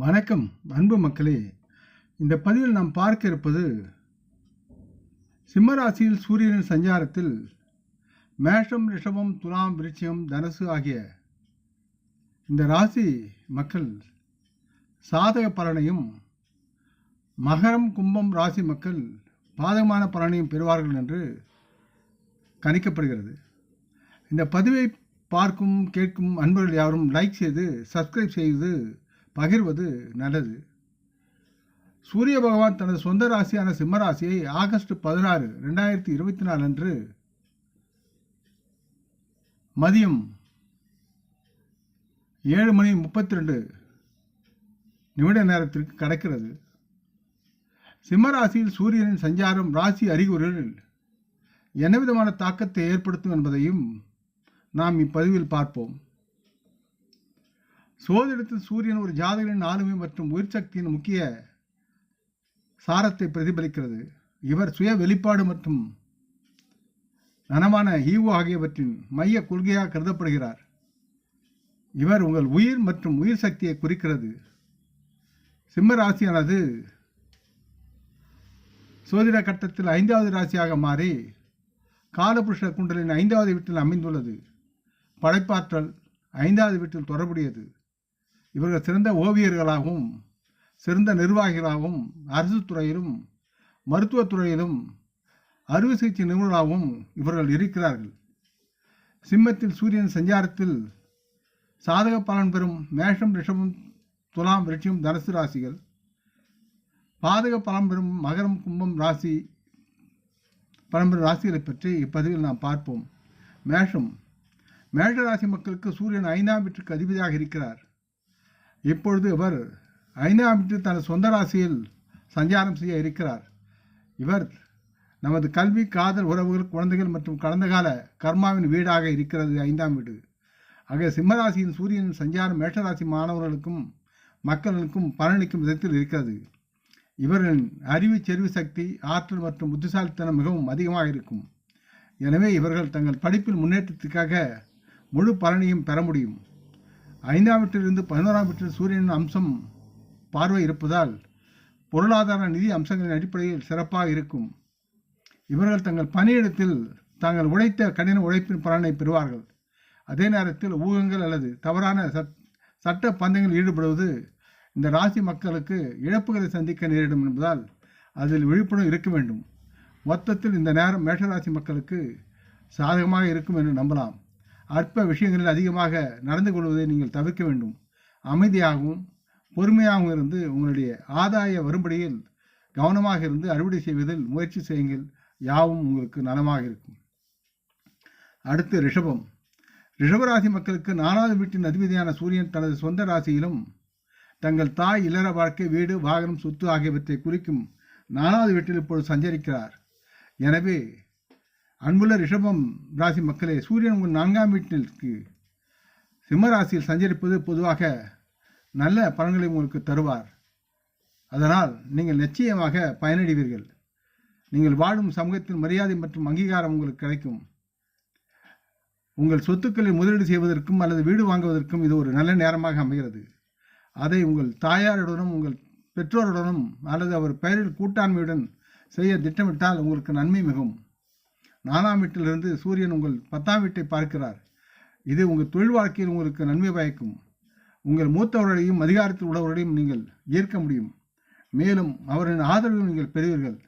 வணக்கம் அன்பு மக்களே. இந்த பதிவில் நாம் பார்க்க இருப்பது சிம்மராசியில் சூரியனின் சஞ்சாரத்தில் மேஷம் ரிஷபம் துலாம் விருச்சியம் தனுசு ஆகிய இந்த ராசி மக்கள் சாதக பலனையும் மகரம் கும்பம் ராசி மக்கள் பாதகமான பலனையும் பெறுவார்கள் என்று கணிக்கப்படுகிறது. இந்த பதிவை பார்க்கும் கேட்கும் அன்பர்கள் யாரும் லைக் செய்து சப்ஸ்கிரைப் செய்து பகிர்வது நல்லது. சூரிய பகவான் தனது சொந்த ராசியான சிம்மராசியை ஆகஸ்ட் பதினாறு ரெண்டாயிரத்தி இருபத்தி நாலு அன்று மதியம் ஏழு மணி முப்பத்தி ரெண்டு நிமிட நேரத்திற்கு கடக்கிறது. சிம்மராசியில் சூரியனின் சஞ்சாரம் ராசி அறிகுறிகளில் என்ன விதமான தாக்கத்தை ஏற்படுத்தும் என்பதையும் நாம் இப்பதிவில் பார்ப்போம். சோதிடத்தில் சூரியன் ஒரு ஜாதகரின் ஆளுமை மற்றும் உயிர் சக்தியின் முக்கிய சாரத்தை பிரதிபலிக்கிறது. இவர் சுய வெளிப்பாடு மற்றும் நனமான ஈவு ஆகியவற்றின் மைய கொள்கையாக கருதப்படுகிறார். இவர் உங்கள் உயிர் மற்றும் உயிர் சக்தியை குறிக்கிறது. சிம்ம ராசியானது சோதிட கட்டத்தில் ஐந்தாவது ராசியாக மாறி காலபுருஷ குண்டலின் ஐந்தாவது வீட்டில் அமைந்துள்ளது. படைப்பாற்றல் ஐந்தாவது வீட்டில் தொடர்புடையது. இவர்கள் சிறந்த ஓவியர்களாகவும் சிறந்த நிர்வாகிகளாகவும் அரசு துறையிலும் மருத்துவத்துறையிலும் அறுவை சிகிச்சை நிபுணராகவும் இவர்கள் இருக்கிறார்கள். சிம்மத்தில் சூரியன் சஞ்சாரத்தில் சாதக பலன் பெறும் மேஷம் ரிஷபம் துலாம் ரிஷியம் தனுசு ராசிகள். பாதக பலன் பெறும் மகரம் கும்பம் ராசி பலம்பெறும் ராசிகளை பற்றி இப்பதிவில் நாம் பார்ப்போம். மேஷம். மேஷ ராசி மக்களுக்கு சூரியன் ஐந்தாம் வீட்டுக்கு அதிபதியாக இருக்கிறார். இப்பொழுது இவர் ஐந்தாம் வீட்டில் தனது சொந்த ராசியில் சஞ்சாரம் செய்ய இருக்கிறார். இவர் நமது கல்வி காதல் உறவுகள் குழந்தைகள் மற்றும் கடந்த கால கர்மாவின் வீடாக இருக்கிறது ஐந்தாம் வீடு. ஆக சிம்மராசியின் சூரியனின் சஞ்சாரம் மேஷராசி மாணவர்களுக்கும் மக்களுக்கும் பலனளிக்கும் விதத்தில் இருக்கிறது. இவர்களின் அறிவு செறிவு சக்தி ஆற்றல் மற்றும் புத்திசாலித்தனம் மிகவும் அதிகமாக இருக்கும். எனவே இவர்கள் தங்கள் படிப்பில் முன்னேற்றத்துக்காக முழு பலனையும் பெற முடியும். ஐந்தாம் வீட்டிலிருந்து பதினோராம் வீட்டில் சூரியனின் அம்சம் பார்வை இருப்பதால் பொருளாதார நிதி அம்சங்களின் அடிப்படையில் சிறப்பாக இருக்கும். இவர்கள் தங்கள் பணியிடத்தில் தாங்கள் உழைத்த கடின உழைப்பின் பலனை பெறுவார்கள். அதே நேரத்தில் ஊகங்கள் அல்லது தவறான சட் சட்ட பந்தங்களில் ஈடுபடுவது இந்த ராசி மக்களுக்கு இழப்புகளை சந்திக்க நேரிடும் என்பதால் அதில் விழிப்புணர்வு இருக்க வேண்டும். மொத்தத்தில் இந்த நேரம் மேஷராசி மக்களுக்கு சாதகமாக இருக்கும் என்று நம்பலாம். அற்ப விஷயங்களில் அதிகமாக நடந்து கொள்வதை நீங்கள் தவிர்க்க வேண்டும். அமைதியாகவும் பொறுமையாகவும் இருந்து உங்களுடைய ஆதாய வரும்படியில் கவனமாக இருந்து அறுவடை செய்வதில் முயற்சி செய்யுங்கள். யாவும் உங்களுக்கு நலமாக இருக்கும். அடுத்து ரிஷபம். ரிஷபராசி மக்களுக்கு நாலாவது வீட்டின் அதிபதியான சூரியன் தனது சொந்த ராசியிலும் தங்கள் தாய் இல்லற வாழ்க்கை வீடு வாகனம் சொத்து ஆகியவற்றை குறிக்கும் நாலாவது வீட்டில் இப்பொழுது சஞ்சரிக்கிறார். எனவே அன்புள்ள ரிஷபம் ராசி மக்களே சூரியன் உங்கள் நான்காம் வீட்டிற்கு சிம்ம ராசியில் சஞ்சரிப்பது பொதுவாக நல்ல பலன்களை உங்களுக்கு தருவார். அதனால் நீங்கள் நிச்சயமாக பயனடைவீர்கள். நீங்கள் வாழும் சமூகத்தின் மரியாதை மற்றும் அங்கீகாரம் உங்களுக்கு கிடைக்கும். உங்கள் சொத்துக்களை முதலீடு செய்வதற்கும் அல்லது வீடு வாங்குவதற்கும் இது ஒரு நல்ல நேரமாக அமைகிறது. அதை உங்கள் தாயாருடனும் உங்கள் பெற்றோருடனும் அல்லது அவர் பெயரில் கூட்டாண்மையுடன் செய்ய திட்டமிட்டால் உங்களுக்கு நன்மை மிகும். நாலாம் வீட்டிலிருந்து சூரியன் உங்கள் பத்தாம் வீட்டை பார்க்கிறார். இது உங்கள் தொழில் வாழ்க்கையில் உங்களுக்கு நன்மை பயக்கும். உங்கள் மூத்தவர்களையும் அதிகாரத்தில் உள்ளவர்களையும் நீங்கள் ஈர்க்க முடியும். மேலும் அவரின் ஆதரவை நீங்கள் பெறுவீர்கள்.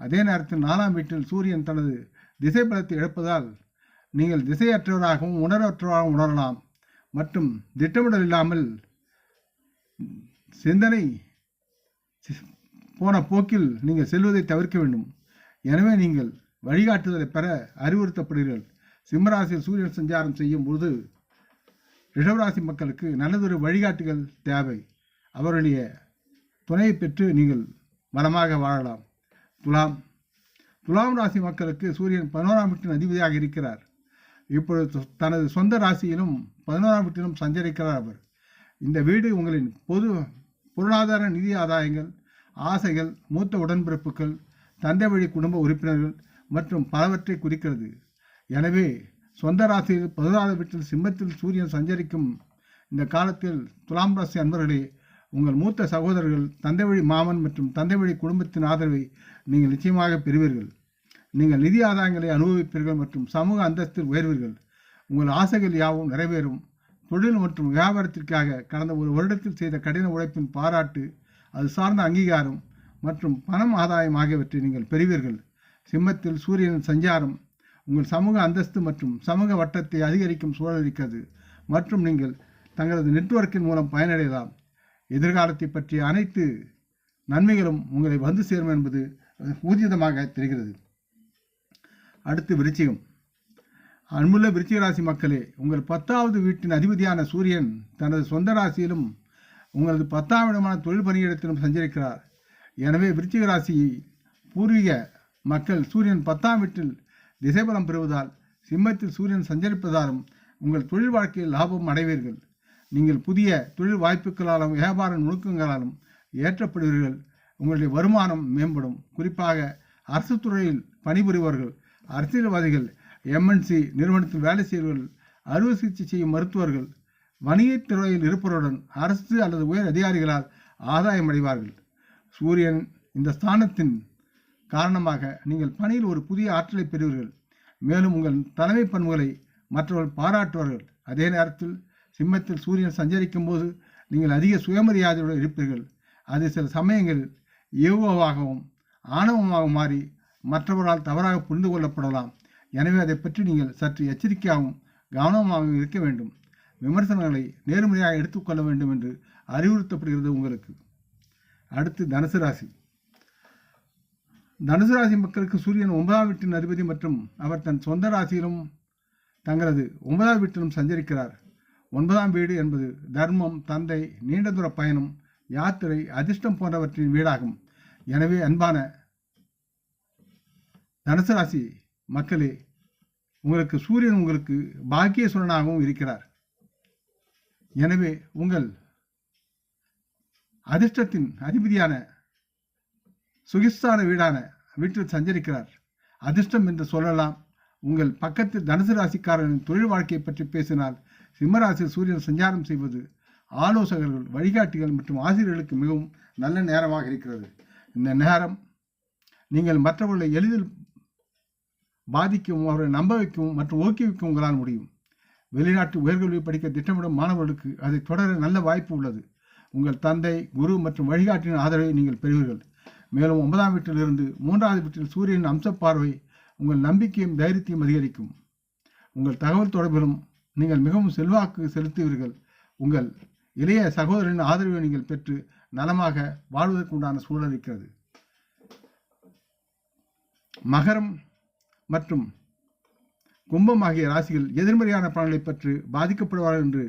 அதே நேரத்தில் நாலாம் வீட்டில் சூரியன் தனது திசை பலத்தை இழப்பதால் நீங்கள் திசையற்றவராகவும் உணர்வற்றவராகவும் உணரலாம். மற்றும் திட்டமிடல் இல்லாமல் சிந்தனை போன போக்கில் நீங்கள் செல்வதை தவிர்க்க வேண்டும். எனவே நீங்கள் வழிகாட்டுதலை பெற அறிவுறுத்தப்படுகிறீர்கள். சிம்மராசியில் சூரியன் சஞ்சாரம் செய்யும் பொழுது ரிஷவராசி மக்களுக்கு நல்லதொரு வழிகாட்டுகள் தேவை. அவருடைய துணையை பெற்று நீங்கள் வளமாக வாழலாம். துலாம் துலாம் ராசி மக்களுக்கு சூரியன் பதினோராம் வீட்டின் அதிபதியாக இருக்கிறார். இப்பொழுது தனது சொந்த ராசியிலும் பதினோராம் வீட்டிலும் சஞ்சரிக்கிறார் அவர். இந்த வீடு உங்களின் பொது பொருளாதார நிதி ஆதாயங்கள் ஆசைகள் மூத்த உடன்பிறப்புகள் தந்தை வழி குடும்ப உறுப்பினர்கள் மற்றும் பலவற்றை குறிக்கிறது. எனவே சொந்த ராசியில் பதினாறு வீட்டில் சிம்மத்தில் சூரியன் சஞ்சரிக்கும் இந்த காலத்தில் துலாம் ராசி அன்பர்களே உங்கள் மூத்த சகோதரர்கள் தந்தை வழி மாமன் மற்றும் தந்தை வழி குடும்பத்தின் ஆதரவை நீங்கள் நிச்சயமாக பெறுவீர்கள். நீங்கள் நிதி ஆதாயங்களை அனுபவிப்பீர்கள் மற்றும் சமூக அந்தஸ்தில் உயர்வீர்கள். உங்கள் ஆசைகள் யாவும் நிறைவேறும். தொழில் மற்றும் வியாபாரத்திற்காக கடந்த ஒரு வருடத்தில் செய்த கடின உழைப்பின் பாராட்டு அது சார்ந்த அங்கீகாரம் மற்றும் பணம் ஆதாயம் ஆகியவற்றை நீங்கள் பெறுவீர்கள். சிம்மத்தில் சூரியன் சஞ்சாரம் உங்கள் சமூக அந்தஸ்து மற்றும் சமூக வட்டத்தை அதிகரிக்கும் சூழல் இருக்கிறது. மற்றும் நீங்கள் தங்களது நெட்வொர்க்கின் மூலம் பயனடையலாம். எதிர்காலத்தை பற்றிய அனைத்து நன்மைகளும் உங்களை வந்து சேரும் என்பது ஊர்ஜிதமாக தெரிகிறது. அடுத்து விருச்சிகம். அன்புள்ள விருச்சிக ராசி மக்களே உங்கள் பத்தாவது வீட்டின் அதிபதியான சூரியன் தனது சொந்த ராசியிலும் உங்களது பத்தாம் இடமான தொழில் பணியிடத்திலும் சஞ்சரிக்கிறார். எனவே விருச்சிக ராசி பூர்வீக மக்கள் சூரியன் பத்தாம் வீட்டில் திசைபலம் பெறுவதால் சிம்மத்தில் சூரியன் சஞ்சரிப்பதாலும் உங்கள் தொழில் வாழ்க்கையில் லாபம் அடைவீர்கள். நீங்கள் புதிய தொழில் வாய்ப்புகளாலும் வியாபார நுணுக்கங்களாலும் ஏற்றப்படுவீர்கள். உங்களுடைய வருமானம் மேம்படும். குறிப்பாக அரசு துறையில் பணிபுரிபவர்கள் அரசியல்வாதிகள் எம்என்சி நிறுவனத்தில் வேலை செய்வர்கள் அறுவை சிகிச்சை செய்யும் மருத்துவர்கள் வணிகத் துறையில் இருப்பவருடன் அரசு அல்லது உயர் அதிகாரிகளால் ஆதாயம் அடைவார்கள். சூரியன் இந்த ஸ்தானத்தின் காரணமாக நீங்கள் பணியில் ஒரு புதிய ஆற்றலை பெறுவீர்கள். மேலும் உங்கள் தலைமை பண்புகளை மற்றவர்கள் பாராட்டுவார்கள். அதே நேரத்தில் சிம்மத்தில் சூரியன் சஞ்சரிக்கும் போது நீங்கள் அதிக சுயமரியாதையுடன் இருப்பீர்கள். அது சில சமயங்களில் யோகமாகவும் ஆணவமாக மாறி மற்றவர்களால் தவறாக புரிந்து கொள்ளப்படலாம். எனவே அதை பற்றி நீங்கள் சற்று எச்சரிக்கையாகவும் கவனமாகவும் இருக்க வேண்டும். விமர்சனங்களை நேர்மறையாக எடுத்துக்கொள்ள வேண்டும் என்று அறிவுறுத்தப்படுகிறது உங்களுக்கு. அடுத்து தனுசு ராசி. தனுசு ராசி மக்களுக்கு சூரியன் ஒன்பதாம் வீட்டின் அதிபதி மற்றும் அவர் தன் சொந்த ராசியிலும் தங்களது ஒன்பதாம் வீட்டிலும் சஞ்சரிக்கிறார். ஒன்பதாம் வீடு என்பது தர்மம் தந்தை நீண்ட தூர பயணம் யாத்திரை அதிர்ஷ்டம் போன்றவற்றின் வீடாகும். எனவே அன்பான தனுசு ராசி மக்களே உங்களுக்கு சூரியன் உங்களுக்கு பாக்கியசுரனாகவும் இருக்கிறார். எனவே உங்கள் அதிர்ஷ்டத்தின் அதிபதியான சுகிஸ்தான வீடான வீட்டில் சஞ்சரிக்கிறார். அதிர்ஷ்டம் என்று சொல்லலாம். உங்கள் பக்கத்தில் தனுசு ராசிக்காரனின் தொழில் வாழ்க்கையை பற்றி பேசினால் சிம்மராசி சூரியன் சஞ்சாரம் செய்வது ஆலோசகர்கள் வழிகாட்டிகள் மற்றும் ஆசிரியர்களுக்கு மிகவும் நல்ல நேரமாக இருக்கிறது. இந்த நேரம் நீங்கள் மற்றவர்களை எளிதில் பாதிக்கவும் அவர்களை நம்ப வைக்கவும் மற்றும் ஊக்குவிக்கவும் உங்களால் முடியும். வெளிநாட்டு உயர்கல்வி படிக்க திட்டமிடும் மாணவர்களுக்கு அதை தொடர நல்ல வாய்ப்பு உள்ளது. உங்கள் தந்தை குரு மற்றும் வழிகாட்டின் ஆதரவை நீங்கள் பெறுவீர்கள். மேலும் ஒன்பதாம் வீட்டிலிருந்து மூன்றாவது வீட்டில் சூரியன் அம்ச பார்வை உங்கள் நம்பிக்கையும் தைரியத்தையும் அதிகரிக்கும். உங்கள் தகவல் தொடர்பிலும் நீங்கள் மிகவும் செல்வாக்கு செலுத்துவீர்கள். உங்கள் இளைய சகோதரனின் ஆதரவை நீங்கள் பெற்று நலமாக வாழ்வதற்கு உண்டான சூழல் இருக்கிறது. மகரம் மற்றும் கும்பம் ஆகிய ராசிகள் எதிர்மறையான பலன்களை பற்றி பாதிக்கப்படுவார்கள் என்று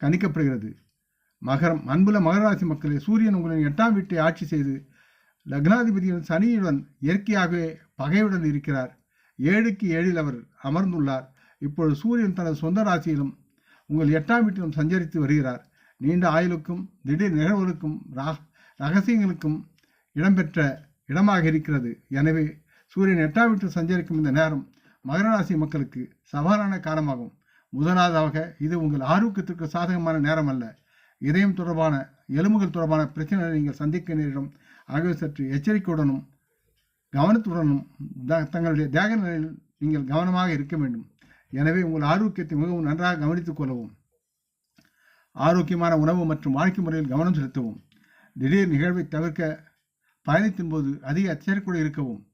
கணிக்கப்படுகிறது. மகரம் அன்புள்ள மகர ராசி மக்களே சூரியன் உங்களின் எட்டாம் வீட்டை ஆட்சி செய்து லக்னாதிபதியின் சனியுடன் இயற்கையாகவே பகையுடன் இருக்கிறார். ஏழுக்கு ஏழில் அவர் அமர்ந்துள்ளார். இப்பொழுது சூரியன் தனது சொந்த ராசியிலும் உங்கள் எட்டாம் வீட்டிலும் சஞ்சரித்து வருகிறார். நீண்ட ஆயுளுக்கும் திடீர் நிகழ்வுகளுக்கும் ரா- ரகசியங்களுக்கும் இடம்பெற்ற இடமாக இருக்கிறது. எனவே சூரியன் எட்டாம் வீட்டில் சஞ்சரிக்கும் இந்த நேரம் மகர ராசி மக்களுக்கு சவாலான காலமாகும். முதலாவதாக இது உங்கள் ஆரோக்கியத்திற்கு சாதகமான நேரம் அல்ல. இதயம் தொடர்பான எலும்புகள் தொடர்பான பிரச்சனைகளை நீங்கள் சந்திக்க நேரிடும். ஆகவே சற்று எச்சரிக்கையுடனும் கவனத்துடனும் த- தங்களுடைய தேக நிலையில் நீங்கள் கவனமாக இருக்க வேண்டும். எனவே உங்கள் ஆரோக்கியத்தை மிகவும் நன்றாக கவனித்துக் கொள்ளவும். ஆரோக்கியமான உணவு மற்றும் வாழ்க்கை முறையில் கவனம் செலுத்தவும். திடீர் நிகழ்வை தவிர்க்க பயணத்தின் போது அதிக எச்சரிக்கையோடு இருக்கவும்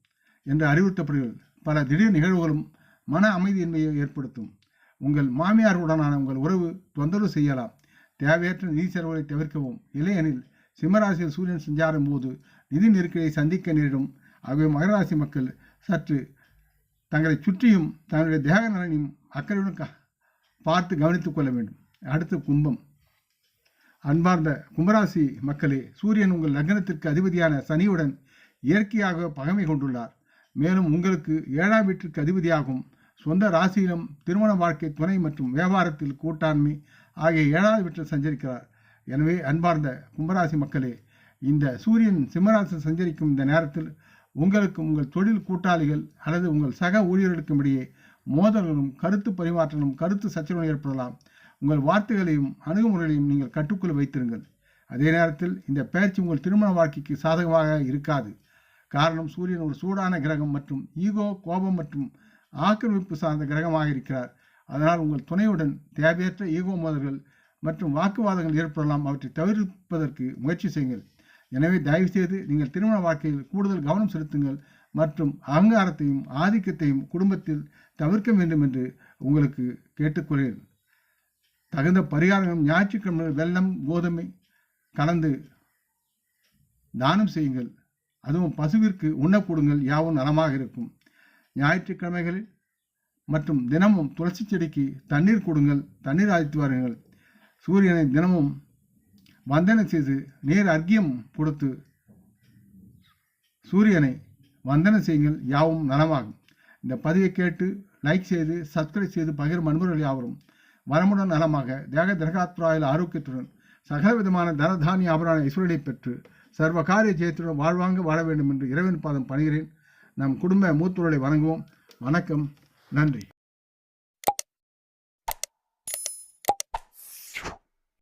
என்று அறிவுறுத்தப்படுகிறது. பல திடீர் நிகழ்வுகளும் மன அமைதியின்மையை ஏற்படுத்தும். உங்கள் மாமியாருடனான உங்கள் உறவு தொந்தரவு செய்யலாம். தேவையற்ற நிதி செலவுகளை தவிர்க்கவும். இல்லையெனில் சிம்மராசியில் சூரியன் சஞ்சாரம் போது நிதி நெருக்கடியை சந்திக்க நேரிடும். ஆகவே மகராசி மக்கள் சற்று தங்களை சுற்றியும் தங்களுடைய தேக நலனையும் அக்கறையுடன் க- பார்த்து கவனித்துக் கொள்ள வேண்டும். அடுத்து கும்பம். அன்பார்ந்த கும்பராசி மக்களே சூரியன் உங்கள் லக்னத்திற்கு அதிபதியான சனியுடன் இயற்கையாக பகைமை கொண்டுள்ளார். மேலும் உங்களுக்கு ஏழாம் வீட்டிற்கு அதிபதியாகும். சொந்த ராசியிலும் திருமண வாழ்க்கை துணை மற்றும் வியாபாரத்தில் கூட்டாண்மை ஆகிய ஏழாவது வீட்டில் சஞ்சரிக்கிறார். எனவே அன்பார்ந்த கும்பராசி மக்களே இந்த சூரியன் சிம்மராசி சஞ்சரிக்கும் இந்த நேரத்தில் உங்களுக்கும் உங்கள் தொழில் கூட்டாளிகள் அல்லது உங்கள் சக ஊழியர்களுக்கும் இடையே மோதல்களும் கருத்து பரிமாற்றங்களும் கருத்து சச்சரவும் ஏற்படலாம். உங்கள் வார்த்தைகளையும் அணுகுமுறைகளையும் நீங்கள் கட்டுக்குள் வைத்திருங்கள். அதே நேரத்தில் இந்த பயிற்சி உங்கள் திருமண வாழ்க்கைக்கு சாதகமாக இருக்காது. காரணம் சூரியன் ஒரு சூடான கிரகம் மற்றும் ஈகோ கோபம் மற்றும் ஆக்கிரமிப்பு சார்ந்த கிரகமாக இருக்கிறார். அதனால் உங்கள் துணையுடன் தேவையற்ற ஈகோ மோதல்கள் மற்றும் வாக்குவாதங்கள் ஏற்படலாம் அவற்றை தவிர்ப்பதற்கு முயற்சி செய்யுங்கள். எனவே தயவு செய்து நீங்கள் திருமண வாழ்க்கையில் கூடுதல் கவனம் செலுத்துங்கள் மற்றும் அகங்காரத்தையும் ஆதிக்கத்தையும் குடும்பத்தில் தவிர்க்க வேண்டும் என்று உங்களுக்கு கேட்டுக்கொள்கிறேன். தகுந்த பரிகாரங்களும் ஞாயிற்றுக்கிழமை வெள்ளம் கோதுமை கலந்து தானம் செய்யுங்கள். அதுவும் பசுவிற்கு உண்ணக்கூடுங்கள் யாவும் நலமாக இருக்கும். ஞாயிற்றுக்கிழமைகளில் மற்றும் தினமும் துளசி செடிக்கு தண்ணீர் கொடுங்கள் தண்ணீர் அழைத்து வாருங்கள். சூரியனை தினமும் வந்தனம் செய்து நீர் அர்க்கியம் கொடுத்து சூரியனை வந்தனம் செய்யுங்கள் யாவும் நலமாகும். இந்த பதிவை கேட்டு லைக் செய்து சப்ஸ்கிரைப் செய்து பகிரும் அன்பர்கள் யாவரும். வரமுடன் நலமாக தேக திரகாத்ராயில் ஆரோக்கியத்துடன் சகல விதமான தனதானிய ஆபரான ஐஸ்வர்யத்தை பெற்று சர்வ காரிய ஜெயத்துடன் வாழ்வாங்க வாழ வேண்டும் என்று இறைவன் பாதம் பணிகிறேன். நம் குடும்ப மூத்தோர்களை வணங்குவோம். வணக்கம். நன்றி